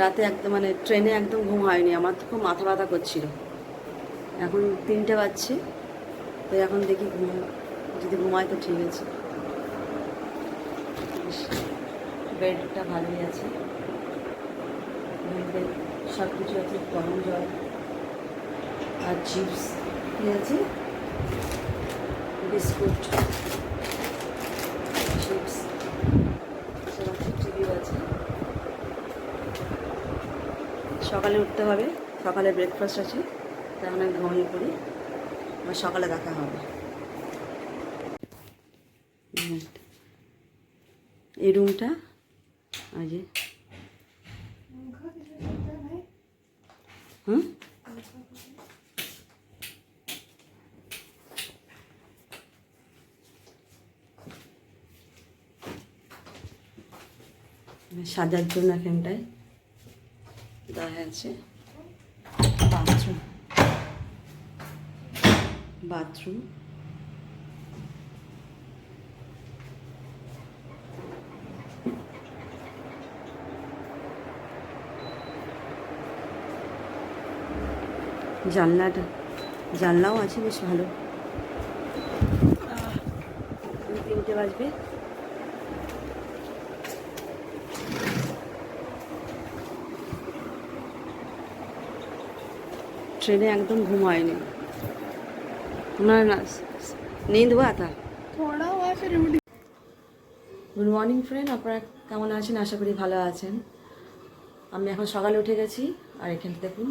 রাতে একদম মানে ট্রেনে একদম ঘুম হয়নি, আমার তো খুব মাথা ব্যথা করছিল। এখন তিনটে বাজছে তো এখন দেখি ঘুম যদি ঘুমায় তো ঠিক আছে। বেডটা ভালোই আছে। সব কিছু আছে, গরম জল আর চিপস কি আছে? বিস্কুট চিপস সেরকম টিভিও আছে সকালে উঠতে হবে, সকালে ব্রেকফাস্ট আছে তখন আমি ঘুমিয়ে পড়ি আবার সকালে দেখা হবে। এই রুমটা যে। হুম? সাজার জন্য এখানটায় দেওয়া আছে বাথরুম বাথরুম জানলাটা জানলাও আছে বেশ ভালো। তিনটে বাজবে। ट्रेने एकदम घुमाएंगे ना ना नींद हुआ था थोड़ा हुआ फिर उठ গুড মর্নিং ফ্রেন্ড আপনারা কেমন আছেন আশা করি ভালো আছেন আমি এখন সকালে উঠে গেছি আর এখানটা দেখুন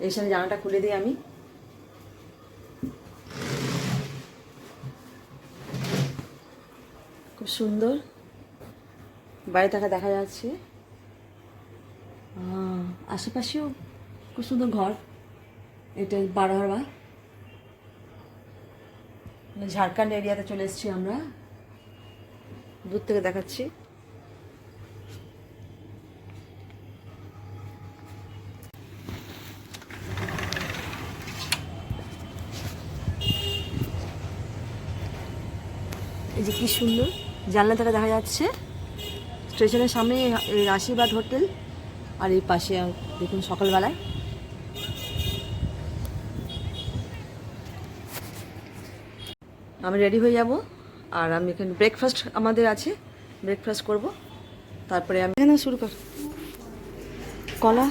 এই সামনে জানাটা খুলে দিই আমি খুব সুন্দর বাড়ি থাকা দেখা যাচ্ছে আহ, আশেপাশেও খুব সুন্দর ঘর। এটা বারোহারা ঝাড়খণ্ড এরিয়াতে চলে এসেছি আমরা। দূর থেকে দেখাচ্ছি। এই যে কি সুন্দর জানলা থেকে দেখা যাচ্ছে। স্টেশনের সামনে এই আশীর্বাদ হোটেল। আর এই পাশে দেখুন সকালবেলায়। আমি রেডি হয়ে যাব। আর আমি এখানে ব্রেকফাস্ট আমাদের আছে। ব্রেকফাস্ট করব। তারপরে আমি এখানে শুরু কর কলা।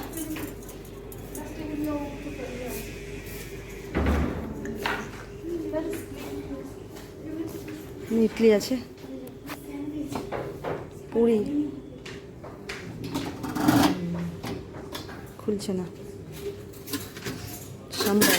ইডলি আছে। পুরি। খুলছে না। সাম্বার।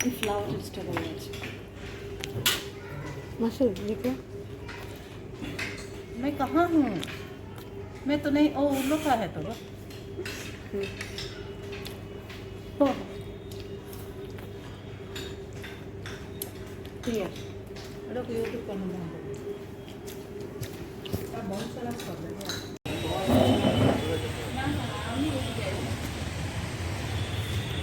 The flower मैं कहाँ हूँ? मैं तो नहीं ओ उल्लू का है तो क्लियर यूट्यूब पर